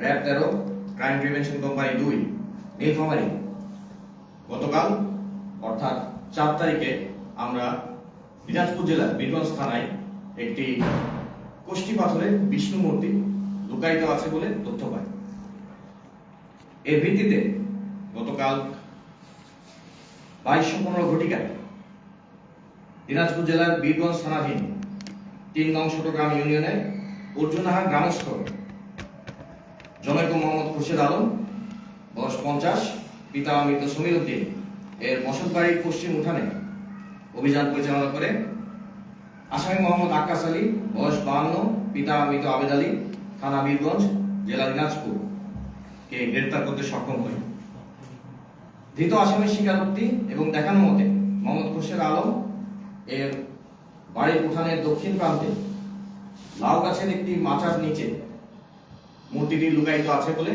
RAB তেরো crime prevention company দুই নীলফামারী গতকাল, অর্থাৎ চার তারিখে আমরা দিনাজপুর জেলার বীরগঞ্জ থানায় একটি কোষ্ঠী পাথরের বিষ্ণু মূর্তি লুকায়িত আছে বলে তথ্য পাই। এর ভিত্তিতে গতকাল বাইশশো পনেরো ঘটিকায় দিনাজপুর জেলার বীরগঞ্জ থানাধীন তিন নং ছোটগ্রাম ইউনিয়নের অর্জুনাহা গ্রামস্থ জনৈক মোহাম্মদ খুরশেদ আলম, বয়স পঞ্চাশ, পিতা মৃত সমীর উদ্দিন। এর বসত বাড়ির পশ্চিম উঠানে। অভিযান পরিচালনা করে আসামি মোহাম্মদ আক্কাস আলী, বয়স বাহান্ন, পিতা মৃত আবেদ আলী, থানা বীরগঞ্জ, জেলা দিনাজপুর। কে গ্রেপ্তার করতে সক্ষম হই ধৃত আসামির স্বীকারোক্তি এবং দেখানো মতে মোহাম্মদ খুরশেদ আলম এর বাড়ির উঠানের দক্ষিণ প্রান্তে লাউ গাছের একটি মাচার নিচে মূর্তিটি লুকায়িত আছে বলে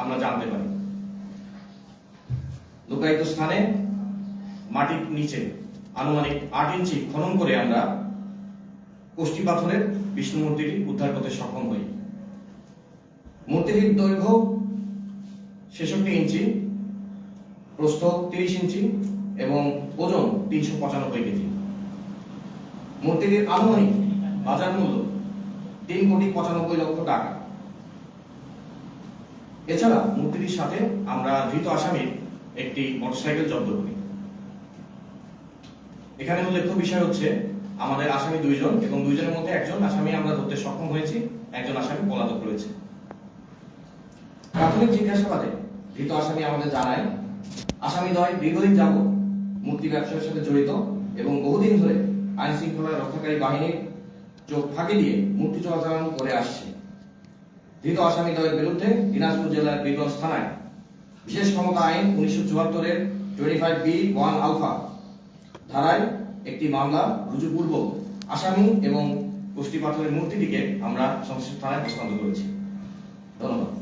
আমরা জানতে পারি। লুকায়িত স্থানে মাটির নিচে আনুমানিক আট ইঞ্চি খনন করে আমরা কোষ্ঠী পাথরের বিষ্ণু মূর্তিটি উদ্ধার করতে সক্ষম হই। মূর্তিটির দৈর্ঘ্য ছেষট্টি ইঞ্চি, প্রস্থ তিরিশ ইঞ্চি এবং ওজন তিনশো পঁচানব্বই কেজি। মূর্তিটির আনুমানিক বাজার মূল্য তিন কোটি পঁচানব্বই লক্ষ টাকা। এছাড়া মূর্তিটির সাথে আমরা ধৃত আসামির একটি মোটরসাইকেল জব্দ করি। এখানে উল্লেখ্য বিষয় হচ্ছে, আমাদের আসামি দুইজন এবং দুইজনের মধ্যে একজন আসামি আমরা ধরতে সক্ষম হয়েছি, একজন আসামি পলাতক রয়েছে। প্রাথমিক জিজ্ঞাসাবাদে ধৃত আসামি আমাদের জানায়, আসামি দয় দীর্ঘদিন যাব মূর্তি ব্যবসার সাথে জড়িত এবং বহুদিন ধরে আইন শৃঙ্খলা রক্ষাকারী বাহিনীর চোখ ফাঁকি দিয়ে মূর্তি চলাচলন করে আসছে। ধৃত আসামি দলের বিরুদ্ধে দিনাজপুর জেলার বীরগঞ্জ থানায় বিশেষ ক্ষমতা আইন উনিশশো চুয়াত্তরের twenty five B one alpha ধারায় একটি মামলা রুজুপূর্বক আসামি এবং গোষ্ঠী পাথরের মূর্তিটিকে আমরা সংশ্লিষ্ট থানায় হস্তান্তর করেছি। ধন্যবাদ।